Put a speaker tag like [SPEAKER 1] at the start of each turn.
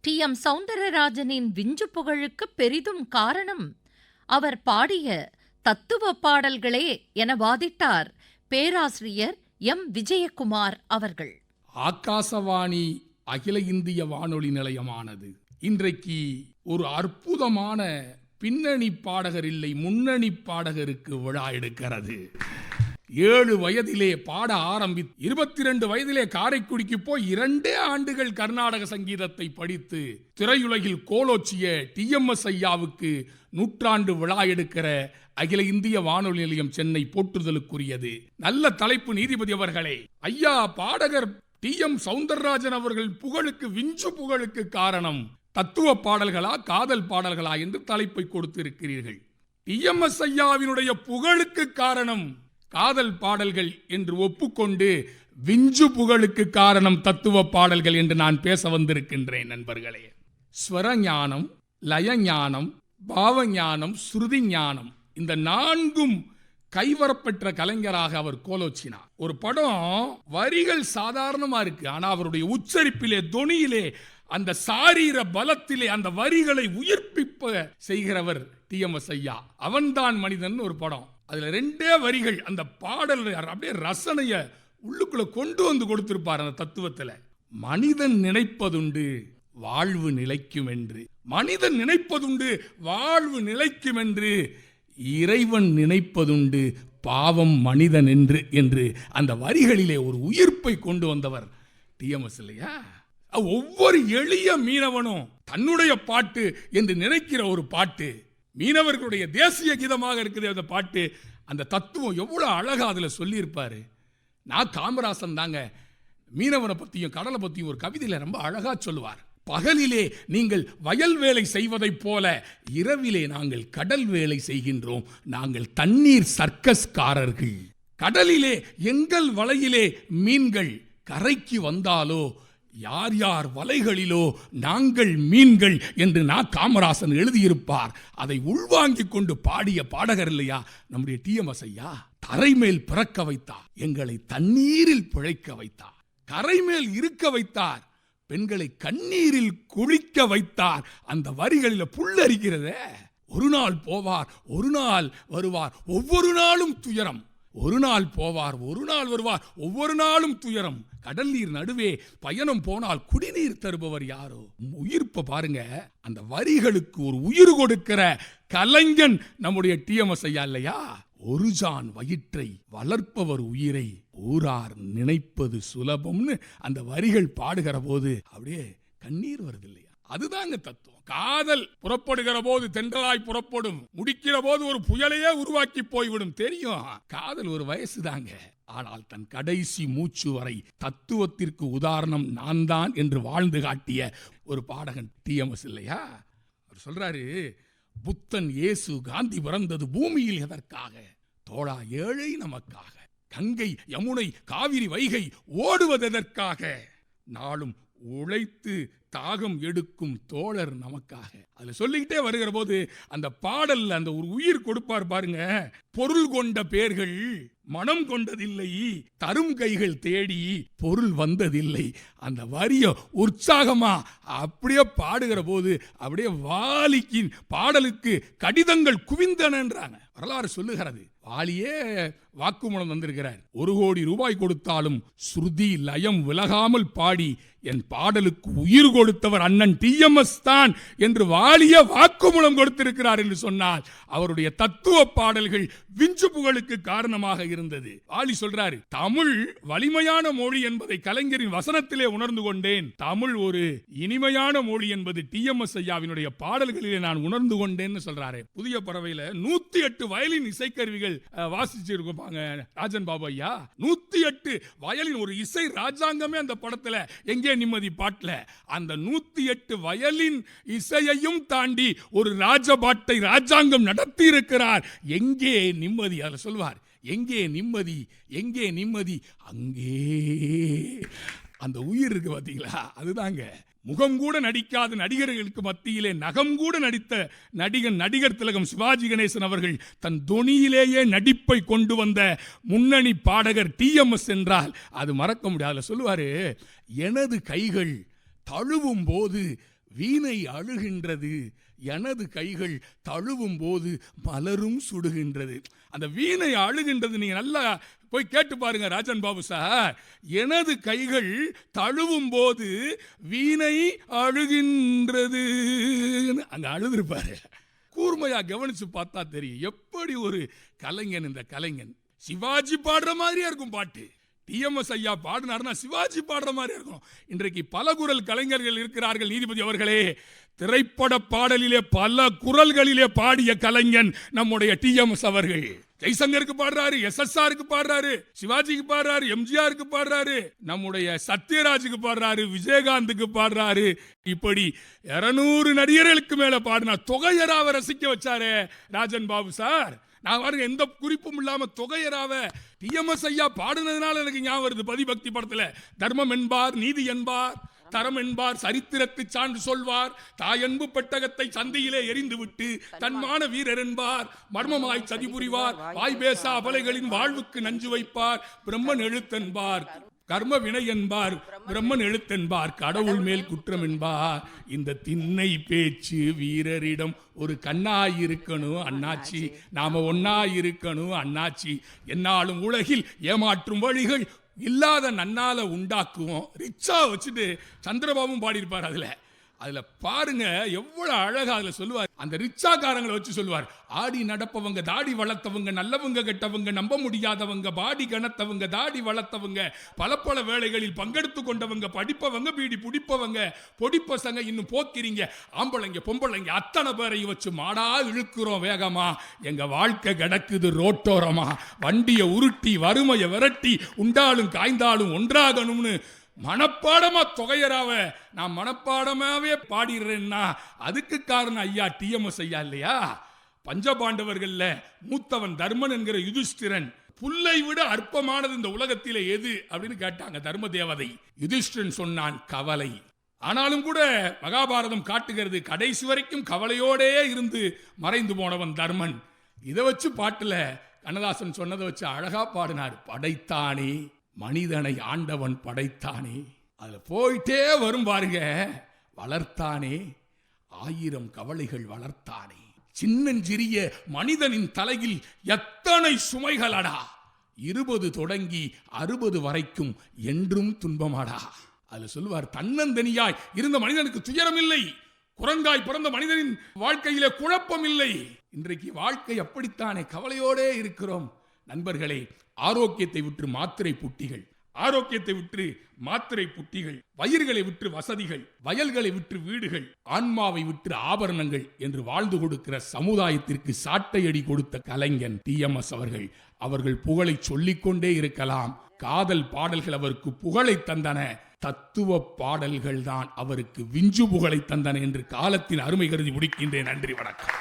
[SPEAKER 1] D. M. சௌந்தரராஜனின் விஞ்சு புகழுக்கு பெரிதும் காரணம் அவர் பாடிய தத்துவ பாடல்களே என வாதிட்டார் பேராசிரியர் எம். விஜயகுமார் அவர்கள்.
[SPEAKER 2] ஆகாசவாணி அகில இந்திய வானொலி நிலையமானது. இன்றைக்கு ஒரு அற்புதமான பின்னணி பாடகர் இல்லை முன்னணி பாடகருக்கு விழா எடுக்கிறது. ஏழு வயதிலே பாட ஆரம்பி இருபத்தி ரெண்டு வயதிலே காரைக்குடிக்கு போய் இரண்டே ஆண்டுகள் கர்நாடக சங்கீதத்தை படித்து திரையுலகில் கோலோச்சிய டிஎம்எஸ் ஐயாவுக்கு நூற்றாண்டு விழா எடுக்கிற அகில இந்திய வானொலி நிலையம் சென்னை போற்றுதலுக்குரியது. நல்ல தலைப்பு நீதிபதி அவர்களே. ஐயா பாடகர் டி எம் சவுந்தரராஜன் அவர்கள் புகழுக்கு விஞ்சு புகழுக்கு காரணம் தத்துவ பாடல்களா காதல் பாடல்களா என்று தலைப்பை கொடுத்திருக்கிறீர்கள். டிஎம்எஸ் ஐயாவினுடைய புகழுக்கு காரணம் காதல் பாடல்கள் என்று ஒப்புக்கொண்டு விஞ்சு புகழுக்கு காரணம் தத்துவ பாடல்கள் என்று நான் பேச வந்திருக்கின்றேன் நண்பர்களே. ஸ்வரஞானம் லயஞானம் பாவஞானம் ஸ்ருதி ஞானம் இந்த நான்கும் கைவரப்பெற்ற கலைஞராக அவர் கோலோச்சினார். ஒரு படம் வரிகள் சாதாரணமா இருக்கு. ஆனா அவருடைய உச்சரிப்பிலே தொனியிலே அந்த சாரீர பலத்திலே அந்த வரிகளை உயிர்ப்பிப்ப செய்கிறவர் டி எம் எஸ் ஐயா. அவன்தான் மனிதன் ஒரு படம். அதில் ரெண்டே வரிகள் அந்த பாடல் அப்படியே ரசனையை உள்ளுக்குள்ளே கொண்டு வந்து கொடுத்துருப்பார் அந்த தத்துவத்தில். மனிதன் நினைப்பதுண்டு வாழ்வு நிலைக்கும் என்று மனிதன் நினைப்பதுண்டு வாழ்வு நிலைக்கும் என்று இறைவன் நினைப்பதுண்டு பாவம் மனிதன் என்று என்று அந்த வரிகளிலே ஒரு உயிர்ப்பை கொண்டு வந்தவர் டிஎம்எஸ் இல்லையா? ஒவ்வொரு எளிய மீனவனும் தன்னுடைய பாட்டு என்று நினைக்கிற ஒரு பாட்டு. மீனவர்களுடைய தேசிய கீதமாக இருக்குது அந்த பாட்டு. அந்த தத்துவம் எவ்வளோ அழகா அதுல சொல்லியிருப்பாரு. நான் காமராசன் தாங்க. மீனவனை பத்தியும் கடலை பற்றியும் ஒரு கவிதையில ரொம்ப அழகா சொல்லுவார். பகலிலே நீங்கள் வயல் வேலை செய்வதைப் போல இரவிலே நாங்கள் கடல் வேலை செய்கின்றோம். நாங்கள் தண்ணீர் சர்க்கஸ்காரர்கள். கடலிலே எங்கள் வலையிலே மீன்கள் கரைக்கு வந்தாலோ யார் யார் வலைகளிலோ நாங்கள் மீன்கள் என்று நா காமராசன் எழுதியிருப்பார் அதை உள்வாங்கிக் கொண்டு பாடிய பாடகர் இல்லையா? நம்முடைய டிஎம்எஸ் ஐயா தரைமேல் பிறக்க வைத்தார் எங்களை தண்ணீரில் பிழைக்க வைத்தார் கரைமேல் இருக்க வைத்தார் பெண்களை கண்ணீரில் குளிக்க வைத்தார். அந்த வரிகளில் புல்லரிக்கிறதே ஒரு நாள் போவார் ஒரு நாள் வருவார் ஒவ்வொரு நாளும் துயரம். ஒரு நாள் போவார் ஒரு நாள் வருவார். ஒவ்வொரு நாளும் துயரம். கடல் நீர் நடுவே பயணம் போனால் குடிநீர் தருபவர் யாரோ? உயிர்ப்ப பாருங்க. அந்த வரிகளுக்கு ஒரு உயிர் கொடுக்கிற கலைஞன் நம்முடைய டிஎம்எஸ் ஐயா இல்லையா? ஒரு ஜான் வயிற்றை வளர்ப்பவர் உயிரை ஊரார் நினைப்பது சுலபம்னு அந்த வரிகள் பாடுகிற போது அப்படியே கண்ணீர் வருது இல்லையா? அதுதாங்க தத்துவம். காதல் புறப்படுகிற போது தென்றலாய் புறப்படும் முடிக்கிற போது ஒரு புயலையே உருவாக்கி போய்விடும் தெரியும். காதல் ஒரு வயசு தாங்க ஆனால் தன் கடைசி மூச்சு வரை தத்துவத்திற்கு உதாரணம் நான் தான் என்று வாழ்ந்து காட்டிய ஒரு பாடகன் டிஎம்எஸ் இல்லையா? அவர் சொல்றாரு புத்தன் இயேசு காந்தி பிறந்தது பூமியில் எதற்காக? தோழா ஏழை நமக்காக. கங்கை யமுனை காவிரி வைகை ஓடுவதெதற்காக நாளும் உழைத்து தாகம் எடுக்கும் தோழர் நமக்காக. அதுல சொல்லிக்கிட்டே வருகிற போது அந்த பாடல்ல அந்த ஒரு உயிர் கொடுப்பார் பாருங்க. பொருள் கொண்ட பேர்கள் மனம் கொண்டதில்லை தரும் கைகள் தேடி பொருள் வந்ததில்லை. அந்த வரிய உற்சாகமா அப்படியே பாடுகிற போது அப்படியே வாலிக்கின் பாடலுக்கு கடிதங்கள் குவிந்தனன்றாங்க வரலாறு சொல்லுகிறது. ஆளியே வாக்குமூலம் வந்திருக்கிறார் ஒரு கோடி ரூபாய் கொடுத்தாலும் ஸ்ருதி லயம் விலகாமல் பாடி என் பாடலுக்கு உயிர் கொடுத்தவர் அண்ணன் டிஎம்எஸ் தான் என்று வாலிய வாக்குமூலம் கொடுத்திருக்கிறார் என்று சொன்னால் அவருடைய தத்துவ பாடல்கள் விஞ்சு புகழுக்கு காரணமாக இருந்தது. வாலி சொல்றாரு தமிழ் வலிமையான மொழி என்பதை கலைஞரின் வசனத்திலே உணர்ந்து கொண்டேன். தமிழ் ஒரு இனிமையான மொழி என்பது டிஎம்எஸ் ஐயாவினுடைய பாடல்களிலே நான் உணர்ந்து கொண்டேன்னு சொல்றாரு. புதிய பறவையில நூத்தி எட்டு வயலின் இசைக்கருவிகள் அஹ், வாசிச்சு ராஜன் பாபு ஐயா நூத்தி எட்டு வயலின் ஒரு இசை ராஜாங்கமே அந்த படத்துல எங்கே நிம்மதி பாட்டில். அந்த நூத்தி எட்டு வயலின் இசையையும் தாண்டி ஒரு ராஜபாட்டை ராஜாங்கம் நடத்தி இருக்கிறார் எங்கே நிம்மதி? அதில் சொல்வார் எங்கே நிம்மதி? எங்கே நிம்மதி? அங்கே அந்த உயிர் இருக்கு பார்த்தீங்களா அதுதாங்க. முகம் கூட நடிக்காத நடிகர்களுக்கு மத்தியிலே நகம் கூட நடித்த நடிகன் நடிகர் திலகம் சிவாஜி கணேசன் அவர்கள் தன் தொனியிலேயே நடிப்பை கொண்டு வந்த முன்னணி பாடகர் டிஎம்எஸ் என்றால் அது மறக்க முடியாது. சொல்லுவாரு எனது கைகள் தழுவும் போது வீணை அழுகின்றது. எனது கைகள் தழுவும் போது மலரும் சுடுகின்றது. அந்த வீணை அழுகின்றது நீங்க நல்லா போய் கேட்டு பாருங்க ராஜன் பாபு சார். எனது கைகள் தழுவும் போது வீணை அழுகின்றது. அங்கே அழுதுருப்பாரு. கூர்மையா கவனிச்சு பார்த்தா தெரியும். எப்படி ஒரு கலைஞன் இந்த கலைஞன். சிவாஜி பாடுற மாதிரியே இருக்கும் பாட்டு. டிஎம்எஸ் ஐயா பாடினார்னா சிவாஜி பாடுற மாதிரி இருக்கும். இன்றைக்கு பல குரல் கலைஞர்கள் இருக்கிறார்கள். நீதிபதி அவர்களே திரைப்பட பாடலிலே பல குரல்களிலே பாடிய கலைஞன் நம்முடைய டிஎம்எஸ் அவர்கள். ஜெய்சங்கருக்கு பாடுறாரு எஸ்எஸ்ஆருக்கு பாடுறாரு சிவாஜிக்கு பாடுறாரு எம்ஜிஆருக்கு பாடுறாரு நம்முடைய சத்யராஜுக்கு பாடுறாரு விஜயகாந்துக்கு பாடுறாரு. இப்படி இருநூறு நடிகர்களுக்கு மேல பாடினா தொகையராவை ரசிக்க வச்சாரே ராஜன் பாபு சார். நான் பாருங்க எந்த குறிப்பும் இல்லாம தொகையராவ டிஎம்எஸ் ஐயா பாடுனதுனால எனக்கு ஞாபகம் வருது பதிபக்தி படத்துல. தர்மம் என்பார் நீதி என்பார் தரம் என்பார் சரித்திரத்தை சான்று சொல்வார் தாயன்பு பெட்டகத்தை சந்தையிலே எரிந்துவிட்டு தன்மான வீரர் என்பார் மர்மமாய் சதி புரிவார் வாய் பேசா அபலைகளின் வாழ்வுக்கு நஞ்சு வைப்பார் பிரம்மன் எழுத்தென்பார். கர்ம வினை என்பார் பிரம்மன் எழுத்தென்பார் கடவுள் மேல் குற்றம் என்பார். இந்த திண்ணை பேச்சு வீரரிடம் ஒரு கண்ணாயிருக்கணும் அண்ணாச்சி. நாம ஒன்னா இருக்கணும் அண்ணாச்சி. என்னாலும் உலகில் ஏமாற்றும் வழிகள் இல்லாத நன்னால உண்டாக்குவோம். ரிச்சா வச்சுட்டு சந்திரபாபும் பாடியிருப்பார் அதுல. அதில் பாருங்க எவ்வளோ அழகாக அதில் சொல்லுவார். அந்த ரிச்சாக்காரங்களை வச்சு சொல்லுவார். ஆடி நடப்பவங்க தாடி வளர்த்தவங்க நல்லவங்க கெட்டவங்க நம்ப முடியாதவங்க பாடி கனத்தவங்க தாடி வளர்த்தவங்க பல பல வேலைகளில் பங்கெடுத்து கொண்டவங்க படிப்பவங்க பீடி பிடிப்பவங்க பொடிப்பசங்க இன்னும் போக்கிறீங்க ஆம்பளைங்க பொம்பளைங்க அத்தனை பேரையும் வச்சு மாடா இழுக்கிறோம் வேகமா. எங்க வாழ்க்கை கிடக்குது ரோட்டோரமா. வண்டியை உருட்டி வறுமையை விரட்டி உண்டாலும் காய்ந்தாலும் ஒன்றாகணும்னு மனப்பாடமா தொகையராவ நான் மனப்பாடமாவே பாடிடுறேன்னா அதுக்கு காரணம் ஐயா டிஎம்எஸ் ஐயா இல்லையா? பஞ்சபாண்டவர்கள்ல மூத்தவன் தர்மன் என்கிற யுதிஷ்டிரன். புல்லை விட அற்பமானது இந்த உலகத்திலே எது? அப்படின்னு கேட்டாங்க தர்ம தேவதை யுதிஷ்டிரன் சொன்னான் கவலை. ஆனாலும் கூட மகாபாரதம் காட்டுகிறது கடைசி வரைக்கும் கவலையோடே இருந்து மறைந்து போனவன் தர்மன். இதை வச்சு பாட்டுல கண்ணதாசன் சொன்னதை வச்சு அழகா பாடினார் படைத்தானே. மனிதனை ஆண்டவன் படைத்தானே. அது போயிட்டே வரும் பாருங்க. வளர்த்தானே. ஆயிரம் கவலைகள் வளர்த்தானே. சின்னஞ்சிறிய மனிதனின் தலையில் எத்தனை சுமைகளடா. இருபது தொடங்கி அறுபது வரைக்கும் என்றும் துன்பமாடா. அது சொல்லுவார் தன்னந்தனியாய் இருந்த மனிதனுக்கு துயரம் இல்லை குரங்காய் பிறந்த மனிதனின் வாழ்க்கையிலே குழப்பம் இல்லை இன்றைக்கு வாழ்க்கை அப்படித்தானே. கவலையோடே இருக்கிறோம். நண்பர்களே ஆரோக்கியத்தை விற்று மாத்திரை புட்டிகள். ஆரோக்கியத்தை விற்று மாத்திரை புட்டிகள். வயிர்களை விற்று வசதிகள். வயல்களை விற்று வீடுகள். ஆன்மாவை விற்று ஆபரணங்கள் என்று வாழ்ந்து கொடுக்கிற சமுதாயத்திற்கு சாட்டையடி கொடுத்த கலைஞன் டிஎம்எஸ் அவர்கள். அவர்கள் புகழை சொல்லிக்கொண்டே இருக்கலாம். காதல் பாடல்கள் அவருக்கு புகழை தந்தன. தத்துவ பாடல்கள் தான் அவருக்கு விஞ்சு புகழை தந்தன என்று காலத்தின் அருமை கருதி முடிக்கின்றேன். நன்றி வணக்கம்.